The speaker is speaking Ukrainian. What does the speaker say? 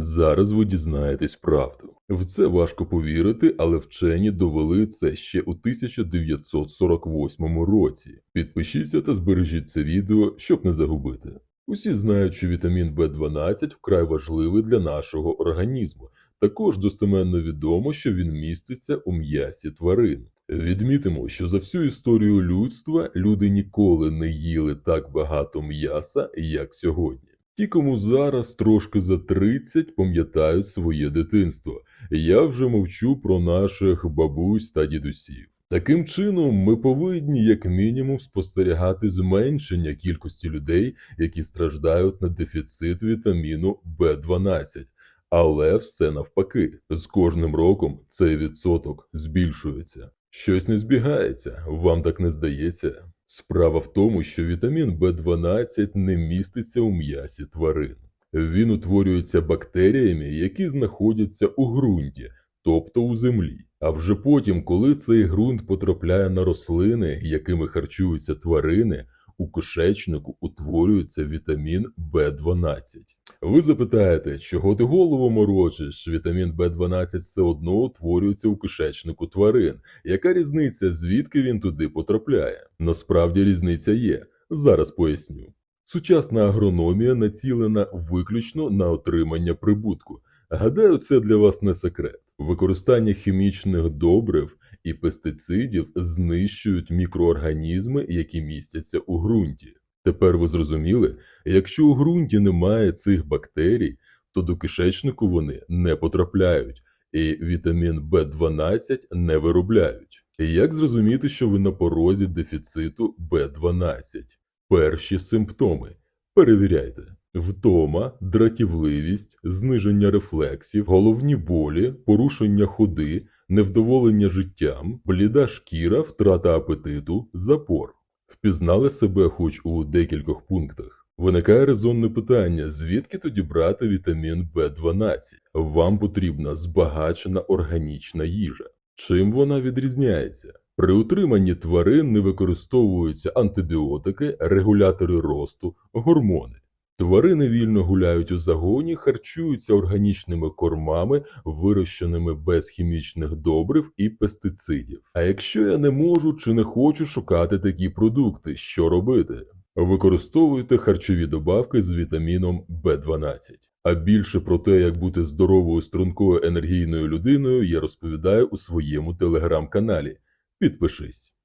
Зараз ви дізнаєтесь правду. В це важко повірити, але вчені довели це ще у 1948 році. Підпишіться та збережіть це відео, щоб не загубити. Усі знають, що вітамін В12 вкрай важливий для нашого організму. Також достеменно відомо, що він міститься у м'ясі тварин. Відмітимо, що за всю історію людства люди ніколи не їли так багато м'яса, як сьогодні. Ті, кому зараз трошки за 30, пам'ятають своє дитинство. Я вже мовчу про наших бабусь та дідусів. Таким чином, ми повинні як мінімум спостерігати зменшення кількості людей, які страждають на дефіцит вітаміну В12. Але все навпаки, з кожним роком цей відсоток збільшується. Щось не збігається, вам так не здається. Справа в тому, що вітамін В12 не міститься у м'ясі тварин. Він утворюється бактеріями, які знаходяться у ґрунті, тобто у землі. А вже потім, коли цей ґрунт потрапляє на рослини, якими харчуються тварини, у кишечнику утворюється вітамін В12. Ви запитаєте, чого ти голову морочиш? Вітамін В12 все одно утворюється у кишечнику тварин. Яка різниця, звідки він туди потрапляє? Насправді різниця є. Зараз поясню. Сучасна агрономія націлена виключно на отримання прибутку. Гадаю, це для вас не секрет. Використання хімічних добрив і пестицидів знищують мікроорганізми, які містяться у ґрунті. Тепер ви зрозуміли, якщо у ґрунті немає цих бактерій, то до кишечнику вони не потрапляють, і вітамін В12 не виробляють. Як зрозуміти, що ви на порозі дефіциту В12? Перші симптоми. Перевіряйте: втома, дратівливість, зниження рефлексів, головні болі, порушення ходи, невдоволення життям, бліда шкіра, втрата апетиту, запор. Впізнали себе хоч у декількох пунктах. Виникає резонне питання: звідки тоді брати вітамін В12? Вам потрібна збагачена органічна їжа. Чим вона відрізняється? При утриманні тварин не використовуються антибіотики, регулятори росту, гормони. Тварини вільно гуляють у загоні, харчуються органічними кормами, вирощеними без хімічних добрив і пестицидів. А якщо я не можу чи не хочу шукати такі продукти, що робити? Використовуйте харчові добавки з вітаміном В12. А більше про те, як бути здоровою, стрункою енергійною людиною, я розповідаю у своєму телеграм-каналі. Підпишись.